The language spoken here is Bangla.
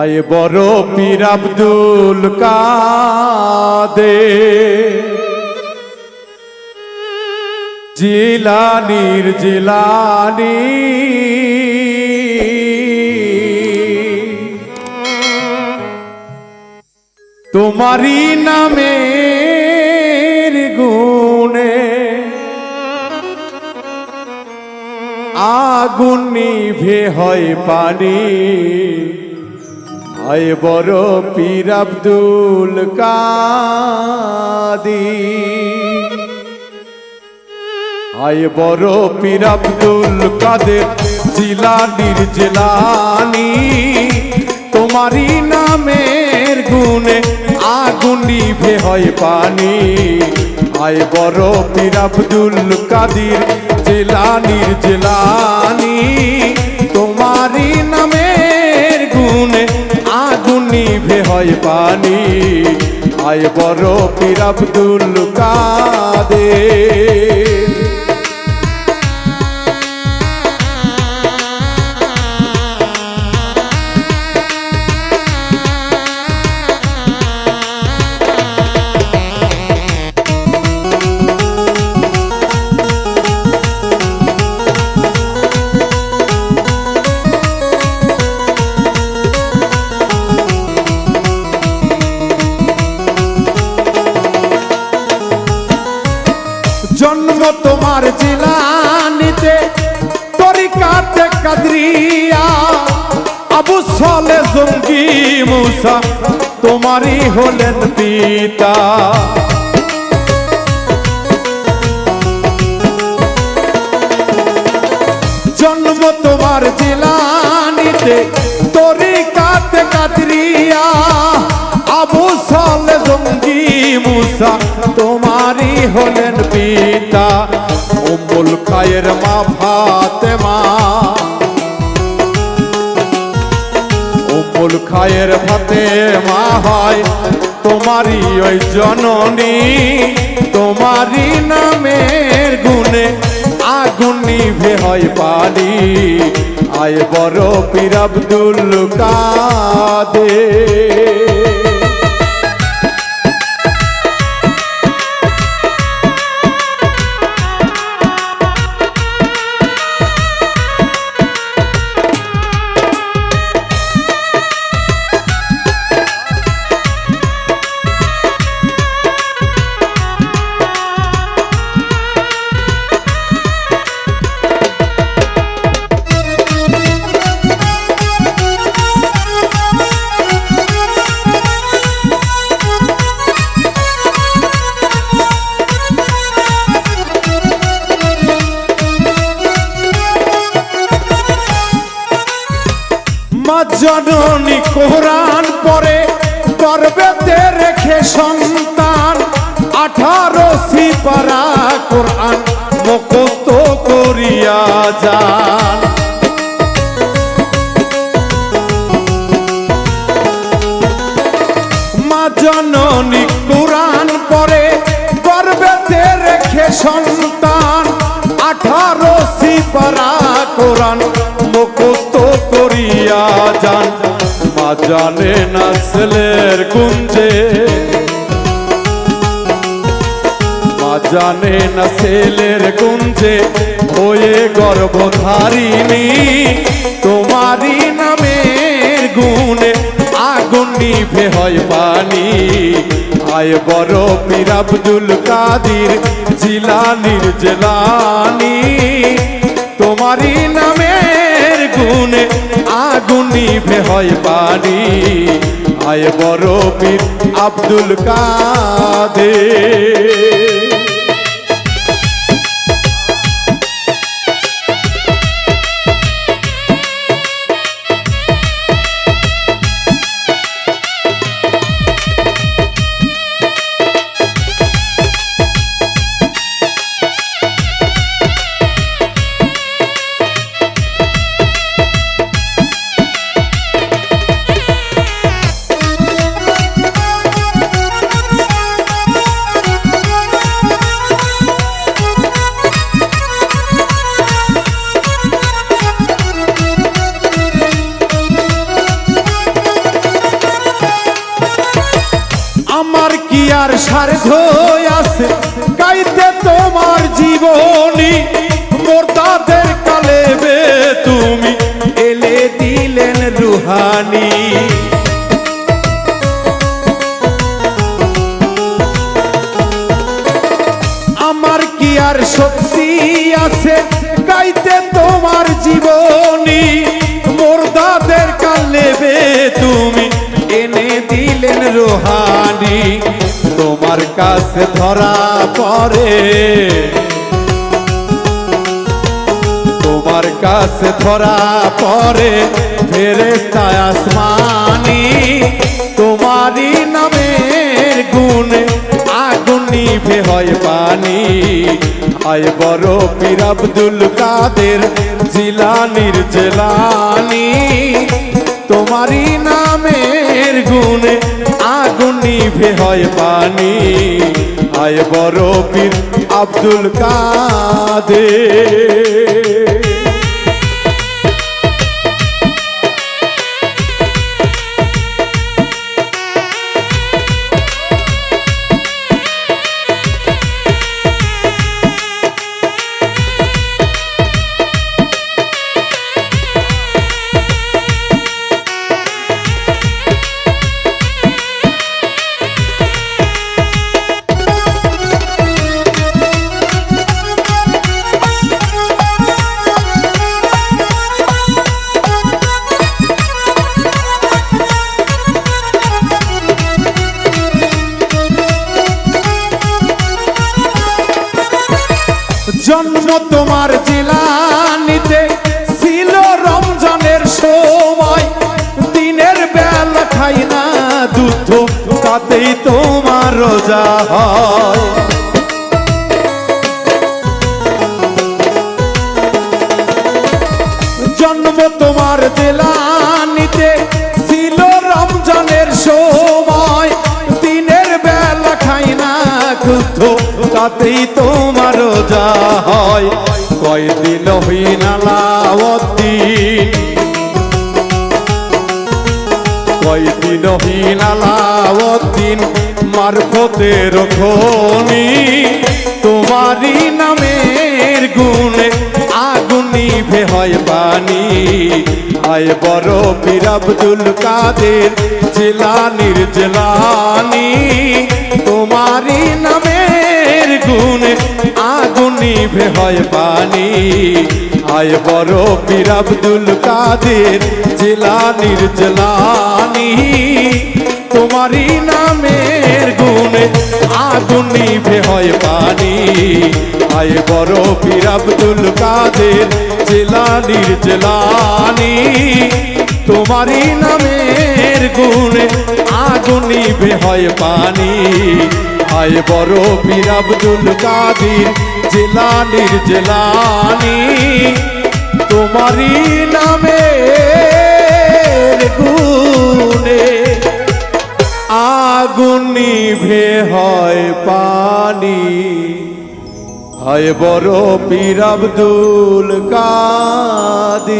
আয় বড় পীর আব্দুল কাদে জিলানির জিলানি। তোমারি নামের গুণে আগুন নিভে হয় পানি। আয় বড় পীর আব্দুল কাদি আয় বড় পীর আব্দুল কাদের, জিলানির জেলানি। তোমারই নামের গুণে আগুন নিভে হয় পানি। আয় বড় পীর আব্দুল কাদির, জেলানির জেলানি। তোমারই নিভে হয় পানি। আয় বড় পীর আব্দুল কাদের। তোমার জিলানিতে তরিকাতে কাদরিয়া। আবু সলে জঙ্গি মুসা, তোমারই হলেন পিতা। জন্ম তোমার জিলানিতে তরিকাতে কাদরিয়া। আবু সালে জঙ্গি মুসা তোমারই হলেন পিতা, উম্মুল খায়ের মা ফাতেমা। উম্মুল খায়ের ফাতেমা হয় তোমারই ওই জননী, তোমারই নামের গুণে আগুন নিভে হয় পানি আয় বড় পীর আব্দুল কাদের। মা জননী কোরআন পরে গর্বেতে রেখে সন্তান, আঠারো সিপারা কোরআন মুখস্ত করিয়া যান। মা জননী কোরআন পরে গর্বেতে রেখে সন্তান, আঠারো সিপারা কোরআন জানে না ছেলের কুঞ্জে মা জানে না কুঞ্জে হয়ে গর্ভধারিণী। তোমারই নামের গুণে আগুন নিভে হয় পানি। আয় বড় পীর আব্দুল কাদির, জিলানির জেলানি। তোমারই নামের গুণে আগুন নিভে হয় পানি আয় বড় পীর আব্দুল কাদের। জীবনী মোরদাদের কালেবে তুমি। এনে দিলেন রোহানি, তোমার কাছে ধরা পড়ে। তোমার কাছে ধরা পড়ে ফেরেস্তা আসমানি। তোমারই নামের গুণে আগুন নিভে হয় পানি। আয় বড় পীর আব্দুল কাদের জিলানির জেলানি তোমারই নামের গুণে আগুনি নিভে হয় পানি। আয় বড় পীর আব্দুল কাদের। জন্ম তোমার জিলানিতে ছিল রমজানের সময়। দিনের বেলা খাই না দুধ তাতেই তোমার রোজা হয়। তাতেই তোমার রোজা হয়। কয়দিন কয়দিন হইনালাওদ্দিন মারফতের খনি। তোমারই নামের গুণে আগুনি নিভে হয় পানি আয় বড় পীর আব্দুল কাদের, জেলানির জেলানি। তোমারই নামের গুণে আগুন নিভে হয় পানি। আয় বড় পীর আব্দুল কাদের জেলানির জেলানি তোমারই নামের গুণে আগুন নিভে হয় পানি। আয় বড় পীর আব্দুল কাদের জেলানির জেলানি তোমারই নামের গুণে আগুন নিভে হয় পানি। আয় বড় পীর আব্দুল কাদের জেলানির জেলানি। তোমারই নামের গুণে আগুন নিভে হয় পানি। হয় বড় পীর আব্দুল কাদের